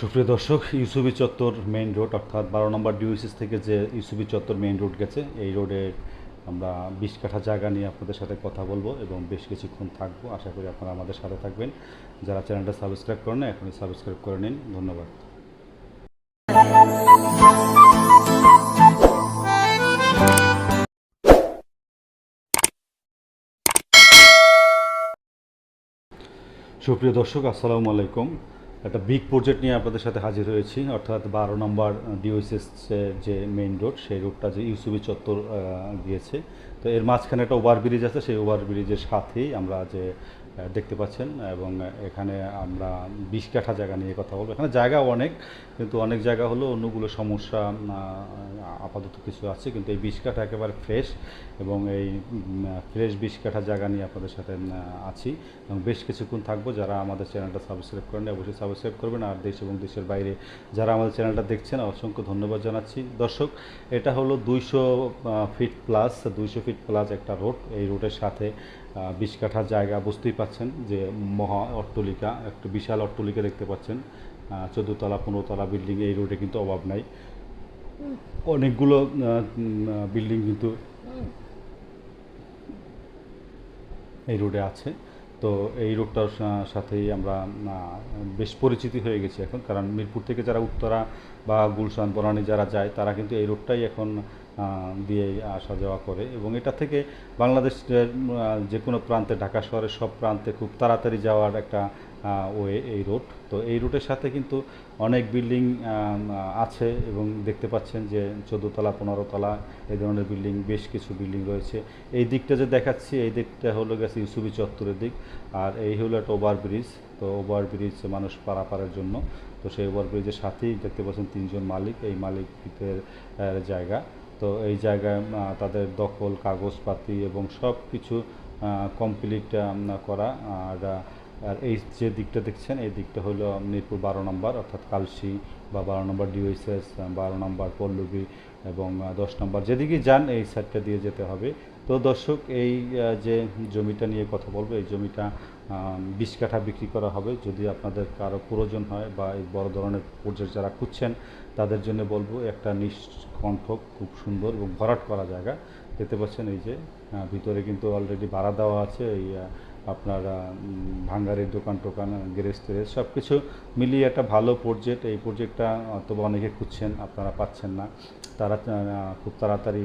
সুপ্রিয় দর্শক ইউসুবি চত্বর মেইন রোড অর্থাৎ বারো নম্বর ডিউসিস থেকে যে ইউসুবি চত্বর মেইন রোড গেছে, এই রোডে আমরা বিশ কাঠা জায়গা নিয়ে আপনাদের সাথে কথা বলব এবং বেশ কিছুক্ষণ থাকব। আশা করি আপনারা আমাদের সাথে থাকবেন। যারা চ্যানেলটা সাবস্ক্রাইব করেন এখনই সাবস্ক্রাইব করে নিন। ধন্যবাদ। সুপ্রিয় দর্শক, আসসালামু আলাইকুম। একটা বিগ প্রজেক্ট নিয়ে আপনাদের সাথে হাজির হয়েছি, অর্থাৎ বারো নম্বর ডিওএসএস যে মেইন রোড সেই রোডটা যে ইউসুবি চত্বর গিয়েছে। তো এর মাঝখানে একটা ওভার ব্রিজ আছে, সেই ওভার ব্রিজের সাথেই আমরা যে দেখতে পাচ্ছেন এবং এখানে আমরা বিশ কাঠা জায়গা নিয়ে কথা বলব। এখানে জায়গা অনেক, কিন্তু অনেক জায়গা হলো অন্যগুলো সমস্যা আপাতত কিছু আছে, কিন্তু এই বিশ কাঠা একেবারে ফ্রেশ এবং এই ফ্রেশ বিশ কাঠা জায়গা নিয়ে আপনাদের সাথে আছি এবং বেশ কিছুক্ষণ থাকব। যারা আমাদের চ্যানেলটা সাবস্ক্রাইব করেন অবশ্যই সাবস্ক্রাইব করবেন। আর দেশ এবং দেশের বাইরে যারা আমাদের চ্যানেলটা দেখছেন, অসংখ্য ধন্যবাদ জানাচ্ছি। দর্শক, এটা হলো দুইশো ফিট প্লাস দুইশো ফিট প্লাস একটা রোড এই রোডের সাথে বিশ কাঠা জায়গা বুঝতেই পাচ্ছেন যে মহা অট্টলিকা, একটা বিশাল অট্টলিকা দেখতে পাচ্ছেন। চোদ্দোতলা, পনেরোতলা বিল্ডিং এই রোডে কিন্তু অভাব নাই। অনেকগুলো বিল্ডিং কিন্তু এই রোডে আছে। তো এই রোডটার সাথেই আমরা বেশ পরিচিতি হয়ে গেছি এখন। কারণ মিরপুর থেকে যারা উত্তরা বা গুলশান, বনানী যারা যায়, তারা কিন্তু এই রোডটাই এখন দিয়ে আসা যাওয়া করে এবং এটা থেকে বাংলাদেশের যে কোনো প্রান্তে, ঢাকা শহরের সব প্রান্তে খুব তাড়াতাড়ি যাওয়ার একটা ওয়ে এই রোড তো এই রুটের সাথে কিন্তু অনেক বিল্ডিং আছে এবং দেখতে পাচ্ছেন যে চোদ্দোতলা, পনেরোতলা এই ধরনের বিল্ডিং, বেশ কিছু বিল্ডিং রয়েছে। এই দিকটা যে দেখাচ্ছি, এই দিকটা হলো গেছে ইউসুবি চত্বরের দিক। আর এই হলো একটা ওভার ব্রিজ। তো ওভার ব্রিজ মানুষ পারাপারের জন্য। তো সেই ওভার ব্রিজের সাথেই দেখতে পাচ্ছেন তিনজন মালিক। এই মালিকদের জায়গা। তো এই জায়গায় তাদের দখল, কাগজপাতি এবং সব কিছু কমপ্লিট করা। আর আর এই যে দিকটা দেখছেন, এই দিকটা হলো মিরপুর বারো নম্বর, অর্থাৎ কালসি বা বারো নম্বর ডিওএসএস বারো নম্বর পল্লবী এবং দশ নম্বর। যেদিকে যান, এই সাইডটা দিয়ে যেতে হবে। তো দর্শক, এই যে জমিটা নিয়ে কথা বলব, এই জমিটা বিশ কাঠা বিক্রি করা হবে। যদি আপনাদের কারও প্রয়োজন হয় বা এই বড় ধরনের প্রজেক্ট যারা খুঁজছেন, তাদের জন্য বলব, একটা নিষ্কণ্ঠ, খুব সুন্দর এবং ভরাট করা জায়গা। দেখতে পাচ্ছেন এই যে ভিতরে কিন্তু অলরেডি ভাড়া দেওয়া আছে। এই আপনার ভাঙ্গারের দোকান টোকান গ্যারেজ টেরেজ সব কিছু মিলিয়ে একটা ভালো প্রজেক্ট এই প্রজেক্টটা অথবা অনেকে খুঁজছেন, আপনারা পাচ্ছেন না। তারা খুব তাড়াতাড়ি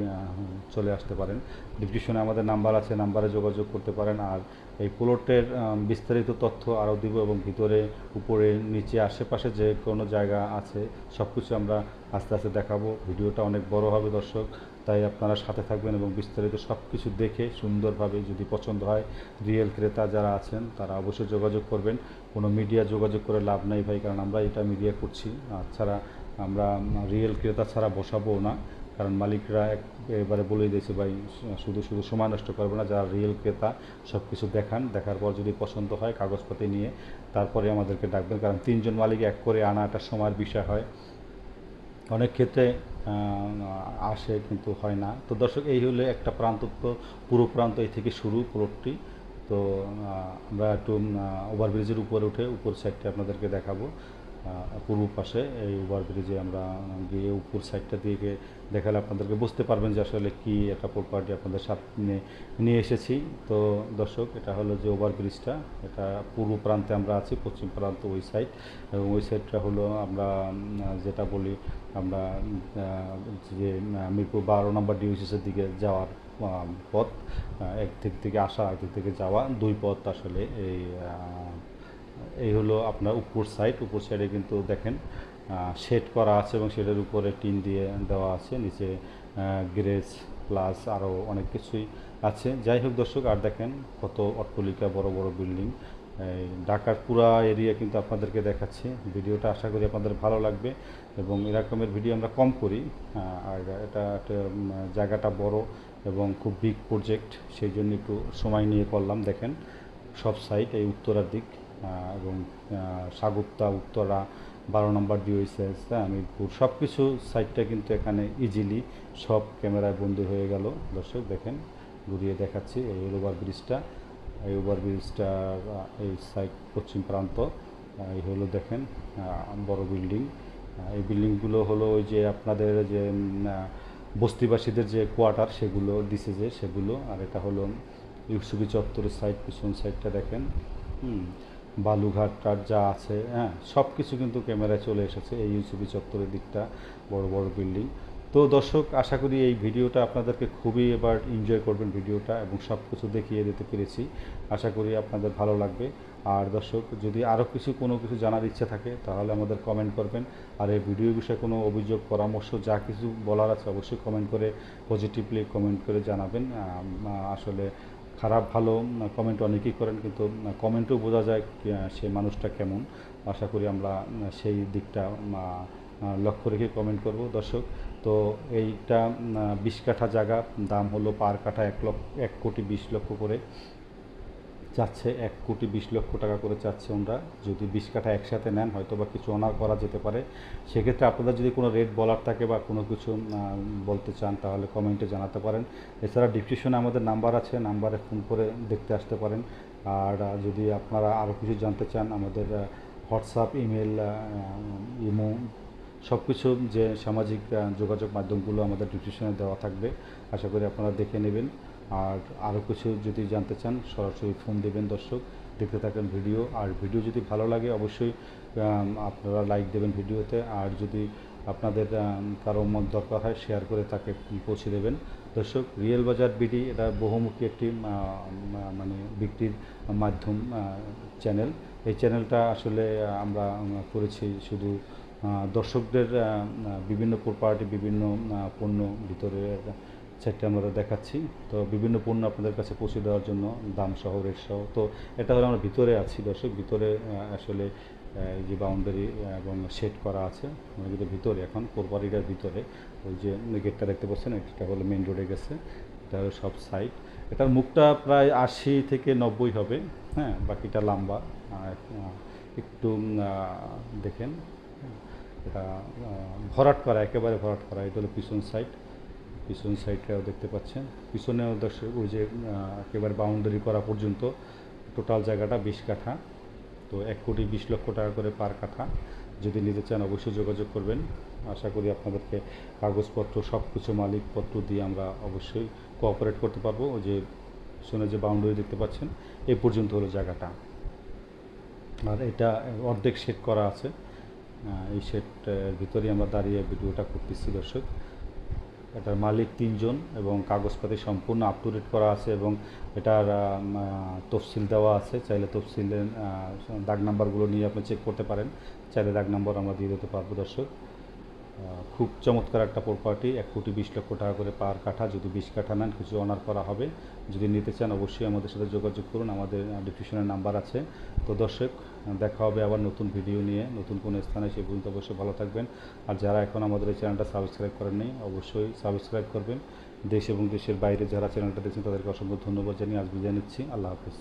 চলে আসতে পারেন। ডিসক্রিপশনে আমাদের নাম্বার আছে নাম্বারে যোগাযোগ করতে পারেন। আর এই প্লটের বিস্তারিত তথ্য আরও দিব এবং ভিতরে, উপরে, নিচে, আশেপাশে যে কোনো জায়গা আছে সব কিছু আমরা আস্তে আস্তে দেখাবো। ভিডিওটা অনেক বড় হবে দর্শক। তাই আপনারা সাথে থাকবেন এবং বিস্তারিত সব কিছু দেখে সুন্দরভাবে যদি পছন্দ হয়, রিয়েল ক্রেতা যারা আছেন, তারা অবশ্যই যোগাযোগ করবেন। কোনো মিডিয়া যোগাযোগ করে লাভ নাই ভাই, কারণ আমরা এটা মিডিয়া করছি। আর ছাড়া আমরা রিয়েল ক্রেতা ছাড়া বসাবো না, কারণ মালিকরা এক, এবারে বলেই দিয়েছে ভাই, শুধু শুধু সময় নষ্ট করবে না, যারা রিয়েল ক্রেতা সব কিছু দেখান, দেখার পর যদি পছন্দ হয় কাগজপাতি নিয়ে, তারপরে আমাদেরকে ডাকবেন, কারণ তিনজন মালিক এক করে আনা একটা সময়ের বিষয় হয়। অনেক ক্ষেত্রে আসে কিন্তু হয় না। তো দর্শক, এই হলে একটা প্রান্ত তো পুরো প্রান্ত এই থেকে শুরু প্লটটি তো আমরা একটু ওভারব্রিজের উপরে উঠে উপর সাইডটা আপনাদেরকে দেখাবো। পূর্ব পাশে এই ওভারব্রিজে আমরা গিয়ে উপর সাইডটা দিয়ে দেখালে আপনাদেরকে বুঝতে পারবেন যে আসলে কী একটা প্রপার্টি আপনাদের সামনে নিয়ে এসেছি। তো দর্শক, এটা হলো যে ওভারব্রিজটা এটা পূর্ব প্রান্তে আমরা আছি, পশ্চিম প্রান্ত ওই সাইড। এবং ওই সাইডটা হলো আমরা যেটা বলি আমরা যে মিরপুর বারো নম্বর ডিভিসের দিকে যাওয়ার পথ। এক দিক থেকে আসা এক দিক থেকে যাওয়া, দুই পথ আসলে এই এই হলো আপনার উপর সাইড উপর সাইডে কিন্তু দেখেন শেড করা আছে এবং শেডের উপরে টিন দিয়ে দেওয়া আছে। নিচে গ্রেজ প্লাস আরও অনেক কিছুই আছে। যাই হোক দর্শক, আর দেখেন কত অট্টলিকা, বড় বড় বিল্ডিং ঢাকার পুরা এরিয়া কিন্তু আপনাদেরকে দেখাচ্ছি। ভিডিওটা আশা করি আপনাদের ভালো লাগবে এবং এরকমের ভিডিও আমরা কম করি। আর এটা একটা জায়গাটা বড় এবং খুব বিগ প্রজেক্ট সেই জন্য একটু সময় নিয়ে করলাম। দেখেন সব সাইট এই উত্তরার দিক। এবং সাগুপ্তা উত্তরা, বারো নম্বর হ্যাঁ মিরপুর সব কিছু সাইটটা কিন্তু এখানে ইজিলি সব ক্যামেরায় বন্দি হয়ে গেল। দর্শক, দেখেন, ঘুরিয়ে দেখাচ্ছি এই ওভার ব্রিজটা এই ওভার ব্রিজটার এই সাইড পশ্চিম প্রান্ত এই হলো দেখেন বড় বিল্ডিং এই বিল্ডিংগুলো হলো ওই যে আপনাদের যে বস্তিবাসীদের যে কোয়ার্টার সেগুলো দিছে যে সেগুলো। আর এটা হলো ইউসুফি চত্বরের সাইড পিছন সাইডটা দেখেন। হুম বালুঘাট টাট যা আছে হ্যাঁ সব কিছু কিন্তু ক্যামেরায় চলে এসেছে এই ইউসুফি চত্বরের দিকটা, বড় বড় বিল্ডিং। তো দর্শক, আশা করি এই ভিডিওটা আপনাদেরকে খুবই এবার এনজয় করবেন ভিডিওটা এবং সব কিছু দেখিয়ে দিতে পেরেছি। আশা করি আপনাদের ভালো লাগবে। আর দর্শক, যদি আরও কিছু, কোনো কিছু জানার ইচ্ছা থাকে, তাহলে আমাদের কমেন্ট করবেন। আর এই ভিডিও বিষয়ে কোনো অভিযোগ, পরামর্শ, যা কিছু বলার আছে, অবশ্যই কমেন্ট করে পজিটিভলি কমেন্ট করে জানাবেন। আসলে খারাপ, ভালো কমেন্ট অনেকেই করেন, কিন্তু কমেন্টও বোঝা যায় সে মানুষটা কেমন। আশা করি আমরা সেই দিকটা লক্ষ্য রেখে কমেন্ট করব। দর্শক, তো এইটা বিশ কাঠা জায়গা, দাম হলো পার কাঠা এক লক্ষ, এক কোটি বিশ লক্ষ করে। চাচ্ছে এক কোটি বিশ লক্ষ টাকা করে চাচ্ছে ওনারা। যদি বিশ কাঠা একসাথে নেন হয়তো বা কিছু অনার করা যেতে পারে। সেক্ষেত্রে আপনাদের যদি কোনো রেট বলার থাকে বা কোনো কিছু বলতে চান, তাহলে কমেন্টে জানাতে পারেন। এছাড়া ডিসক্রিপশনে আমাদের নাম্বার আছে, নাম্বারে ফোন করে দেখতে আসতে পারেন। আর যদি আপনারা আরও কিছু জানতে চান, আমাদের হোয়াটসঅ্যাপ, ইমেল ইমো সব কিছু যে সামাজিক যোগাযোগ মাধ্যমগুলো আমাদের ডিসক্রিপশনে দেওয়া থাকবে, আশা করি আপনারা দেখে নেবেন। আর আরও কিছু যদি জানতে চান, সরাসরি ফোন দেবেন দর্শক। দেখতে থাকেন ভিডিও আর ভিডিও যদি ভালো লাগে, অবশ্যই আপনারা লাইক দেবেন ভিডিওতে আর যদি আপনাদের কারও মত দরকার হয় শেয়ার করে তাকে পৌঁছে দেবেন। দর্শক রিয়েল বাজার বিডি এটা বহুমুখী একটি মানে বিক্রির মাধ্যম চ্যানেল এই চ্যানেলটা আসলে আমরা করেছি শুধু দর্শকদের বিভিন্ন প্রপার্টি বিভিন্ন পণ্য ভিতরে। সেটা আমরা দেখাচ্ছি। তো বিভিন্ন পণ্য আপনাদের কাছে পৌঁছে দেওয়ার জন্য দাম সহ রেট সহ তো এটা হলো আমরা ভিতরে আছি দর্শক, ভিতরে আসলে এই যে বাউন্ডারি এবং সেট করা আছে, আমরা কিন্তু ভিতরে এখন কোরবারিটার ভিতরে। ওই যে গেটটা দেখতে পাচ্ছেন, এটা হলো মেন রোডে গেছে। এটা হলো সব সাইড এটার মুখটা প্রায় আশি থেকে নব্বই হবে হ্যাঁ বাকিটা লম্বা। একটু দেখেন, এটা ভরাট করা, একেবারে ভরাট করা, এটা হলো পিছন সাইড পিছন সাইডটাও দেখতে পাচ্ছেন। পিছনেও দর্শক, ওই যে একেবারে বাউন্ডারি করা পর্যন্ত টোটাল জায়গাটা বিশ কাঠা। তো এক কোটি বিশ লক্ষ টাকা করে পার কাঠা। যদি নিতে চান অবশ্যই যোগাযোগ করবেন। আশা করি আপনাদেরকে কাগজপত্র সব কিছু মালিকপত্র দিয়ে আমরা অবশ্যই কোঅপারেট করতে পারব। ওই যে, পিছনে যে বাউন্ডারি দেখতে পাচ্ছেন, এ পর্যন্ত হলো জায়গাটা। আর এটা অর্ধেক সেট করা আছে। এই সেট ভিতরেই আমরা দাঁড়িয়ে ভিডিওটা করতেছি দর্শক। এটার মালিক তিনজন এবং কাগজপাতি সম্পূর্ণ আপ টু ডেট করা আছে এবং এটার তফসিল দেওয়া আছে। চাইলে তফসিলের দাগ নাম্বারগুলো নিয়ে আপনি চেক করতে পারেন। চাইলে দাগ নাম্বার আমরা দিয়ে দিতে পারব, দর্শক। খুব চমৎকার একটা প্রপার্টি এক কোটি বিশ লক্ষ টাকা করে পার কাঠা, যদি বিশ কাঠা নেন, কিছু অনার করা হবে। যদি নিতে চান, অবশ্যই আমাদের সাথে যোগাযোগ করুন, আমাদের ডিসক্রিপশনের নাম্বার আছে। তো দর্শক দেখা হবে আবার নতুন ভিডিও নিয়ে, নতুন কোনো স্থানে, সে পর্যন্ত অবশ্যই ভালো থাকবেন। আর যারা এখন আমাদের এই চ্যানেলটা সাবস্ক্রাইব করেননি অবশ্যই সাবস্ক্রাইব করবেন। দেশ এবং দেশের বাইরে যারা চ্যানেলটা দেখছেন, তাদেরকে অসংখ্য ধন্যবাদ জানিয়ে আজ বিদায় নিচ্ছি। আল্লাহ হাফিজ।